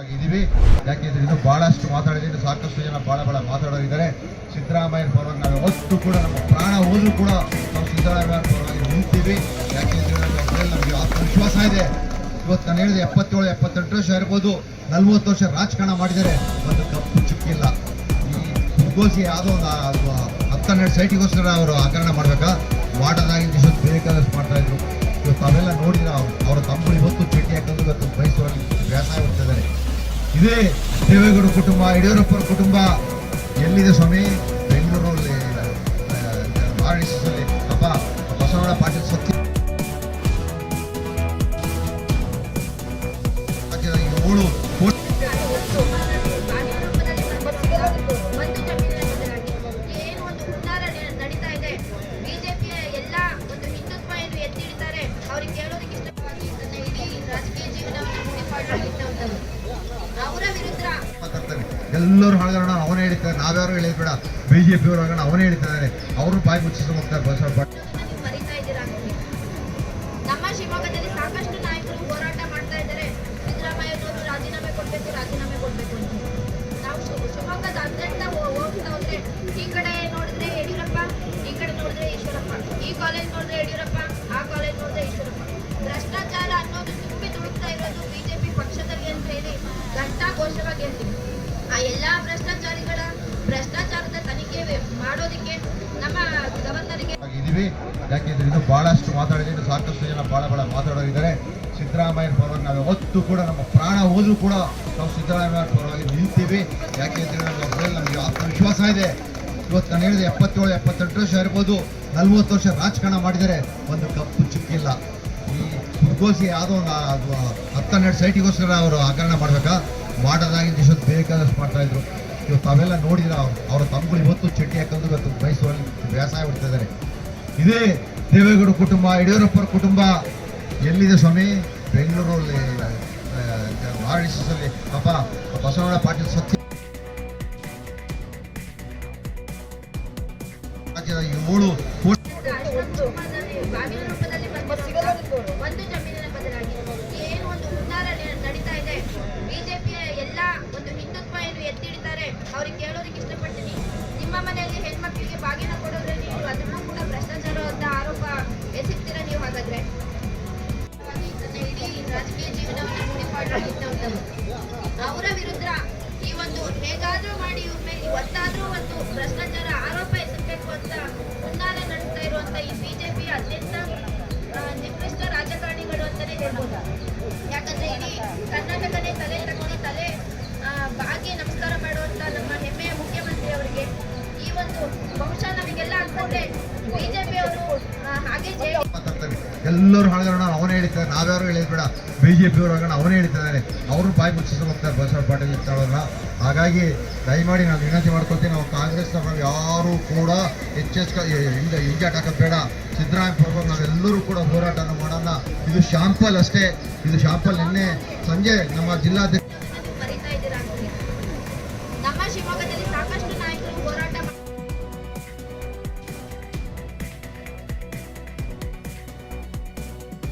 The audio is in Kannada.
ಆಗಿದ್ದೀವಿ ಯಾಕೆಂದ್ರೆ ಇದು ಬಹಳಷ್ಟು ಮಾತಾಡಿದ್ರೆ ಸಾಕಷ್ಟು ಜನ ಬಹಳ ಬಹಳ ಮಾತಾಡೋರಿದ್ದಾರೆ. ಸಿದ್ದರಾಮಯ್ಯ ಪರವಾಗಿ ನಾವು ಅಷ್ಟು ಕೂಡ ನಮ್ಮ ಪ್ರಾಣ ಹೋದ್ರೂ ಕೂಡ ನಾವು ಸಿದ್ದರಾಮಯ್ಯ ಪರವಾಗಿ ನಿಲ್ತೀವಿ ಯಾಕೆಂದ್ರೆ ನಮಗೆ ಆತ್ಮವಿಶ್ವಾಸ ಇದೆ. ಇವತ್ತು ನಾನು ಹೇಳಿದೆ ಎಪ್ಪತ್ತೇಳು, ಎಪ್ಪತ್ತೆಂಟು ವರ್ಷ ಇರ್ಬೋದು. ನಲ್ವತ್ತು ವರ್ಷ ರಾಜಕಾರಣ ಮಾಡಿದರೆ ಒಂದು ಕಪ್ಪು ಚುಕ್ಕಿಲ್ಲ. ಈ ಗೋಸಿ ಯಾವುದೋ ಒಂದು ಹತ್ತನ್ನೆರಡು ಸೈಟಿಗೋಸ್ಕರ ಅವರು ಹಗರಣ ಮಾಡಬೇಕಾ? ವಾಟದಾಗಿಂದ ಇಷ್ಟೊತ್ತು ಕೆಲಸ ಮಾಡ್ತಾ ಇದ್ರು. ಇವತ್ತು ಅವೆಲ್ಲ ನೋಡಿದ್ರೆ ಅವ್ರ ತಮ್ಮ ಇವತ್ತು ಭೇಟಿ ಹಾಕೋದು ಇವತ್ತು ಮೈಸೂರಲ್ಲಿ ವ್ಯಾಸಾಯ ಇದೇ. ದೇವೇಗೌಡ ಕುಟುಂಬ ಯಡಿಯೂರಪ್ಪರ ಕುಟುಂಬ. ಎಲ್ಲಿದೆ ಸ್ವಾಮಿ? ಬೆಂಗಳೂರಲ್ಲಿ. ಆರ್ ಅಪ್ಪ ಬಸವಣ್ಣ ಪಾಟೀಲ್ ಸತ್ಯ. ಏಳು ಎಲ್ಲರೂ ಹಳಗರಣ ಅವನೇ ಹೇಳ್ತಾರೆ ನಾವ್ಯಾರು ಹೇಳಿದ್ ಬೇಡ. ಬಿಜೆಪಿ ಅವರು ಹಗರಣ ಅವನೇ ಹೇಳ್ತಿದ್ದಾರೆ ಅವರು ಬಾಯಿ ಮುಚ್ಚಿಸ್ಕೊಂಡು ಹೋಗ್ತಾರೆ ಬಸವ ಪಾಟೀಲ್ ನೀವು ಬರೀತಾ ಇದ್ದೀರಾ ನಮ್ಮ ಶಿವಮೊಗ್ಗದಲ್ಲಿ ಸಾಕಷ್ಟು ಯಾಕೆಂದ್ರೆ ಇದು ಬಹಳಷ್ಟು ಮಾತಾಡಿದ್ರೆ ಸಾಕಷ್ಟು ಜನ ಬಹಳ ಬಹಳ ಮಾತಾಡೋರಿದ್ದಾರೆ. ಸಿದ್ದರಾಮಯ್ಯ ಪರವಾಗಿ ನಾವು ಯಾವತ್ತೂ ಕೂಡ ನಮ್ಮ ಪ್ರಾಣ ಹೋದರೂ ಕೂಡ ನಾವು ಸಿದ್ದರಾಮಯ್ಯ ಪರವಾಗಿ ನಿಲ್ತೀವಿ ಯಾಕೆಂದ್ರೆ ನಮಗೆ ನಮಗೆ ಆತ್ಮವಿಶ್ವಾಸ ಇದೆ. ಇವತ್ತು ನಾನು ಹೇಳಿದೆ ಎಪ್ಪತ್ತೇಳು, ಎಪ್ಪತ್ತೆಂಟು ವರ್ಷ ಇರ್ಬೋದು, ನಲ್ವತ್ತು ವರ್ಷ ರಾಜಕಾರಣ ಮಾಡಿದರೆ ಒಂದು ಕಪ್ಪು ಚುಕ್ಕಿಲ್ಲ. ಈ ಹುಡುಗೋಸಿ ಯಾವುದೋ ಒಂದು ಹತ್ತನ್ನೆರಡು ಅದು ಹತ್ತೆರಡು ಸೈಟಿಗೋಸ್ಕರ ಅವರು ಹಗರಣ ಮಾಡಬೇಕಾ? ಮಾಡೋದಾಗಿದ್ದು ಇಷ್ಟೊತ್ತು ಬೇಕಾದಷ್ಟು ಮಾಡ್ತಾ ಇದ್ರು. ಇವತ್ತು ಅವೆಲ್ಲ ನೋಡಿದ್ರೆ ಅವ್ರ ಅವರ ತಮ್ಮಗಳು ಇವತ್ತು ಚಟ್ಟಿ ಹಾಕೋದು ಇವತ್ತು ಮೈಸೂರಲ್ಲಿ ಬಿಡ್ತಾ ಮಾಡ್ತಿದ್ದಾರೆ ಇದೇ. ದೇವೇಗೌಡ ಕುಟುಂಬ ಯಡಿಯೂರಪ್ಪರ ಕುಟುಂಬ ಎಲ್ಲಿದೆ ಸ್ವಾಮಿ? ಬೆಂಗಳೂರಲ್ಲಿ ಆರ್ ಡಿ ಪಾಪ ಬಸವಣ್ಣ ಪಾಟೀಲ್ ಸತ್ಯ ಮುಡಿಪಾಡಾಗಿದ್ದವರು ಅವರ ವಿರುದ್ಧ ಈ ಒಂದು ಹೇಗಾದ್ರೂ ಮಾಡಿ ಇವ್ರ ಮೇಲೆ ಇವತ್ತಾದ್ರೂ ಒಂದು ಭ್ರಷ್ಟಾಚಾರ ಆರೋಪ ಎಸಬೇಕು ಅಂತ ಅಂತಂದ್ರೆ ಹಾಗೆ ಎಲ್ಲರೂ ಹಳಗರಣ ಅವನೇ ಹೇಳ್ತಾರೆ ನಾವ್ಯಾರು ಹೇಳಿದ್ ಬೇಡ. ಬಿ ಜೆ ಪಿ ಹಗರಣ ಅವನೇ ಹೇಳ್ತಿದ್ದಾರೆ ಅವರು ಬಾಯಿ ಮುಚ್ಚಿಸ್ಕೊಂಡು ಬಸವ ಪಾಟೀಲ್ ಇರ್ತಾವಲ್ಲ ಹಾಗಾಗಿ ದಯಮಾಡಿ ನಾನು ವಿನಂತಿ ಮಾಡ್ಕೊತೀವಿ ನಾವು ಕಾಂಗ್ರೆಸ್ ನಾವು ಯಾರು ಕೂಡ ಹೆಚ್ಚೆಚ್ಚ ಹಿಂದ ಹಿಂಗೆ ಹಾಕೋದು ಬೇಡ. ಸಿದ್ದರಾಮಯ್ಯ ಪ್ರಭು ನಾವೆಲ್ಲರೂ ಕೂಡ ಹೋರಾಟನ ಮಾಡೋಣ. ಇದು ಶಾಂಪಲ್ ಅಷ್ಟೇ. ಇದು ಶಾಂಪಲ್ ನಿನ್ನೆ ಸಂಜೆ ನಮ್ಮ ಜಿಲ್ಲಾಧ್ಯಕ್ಷ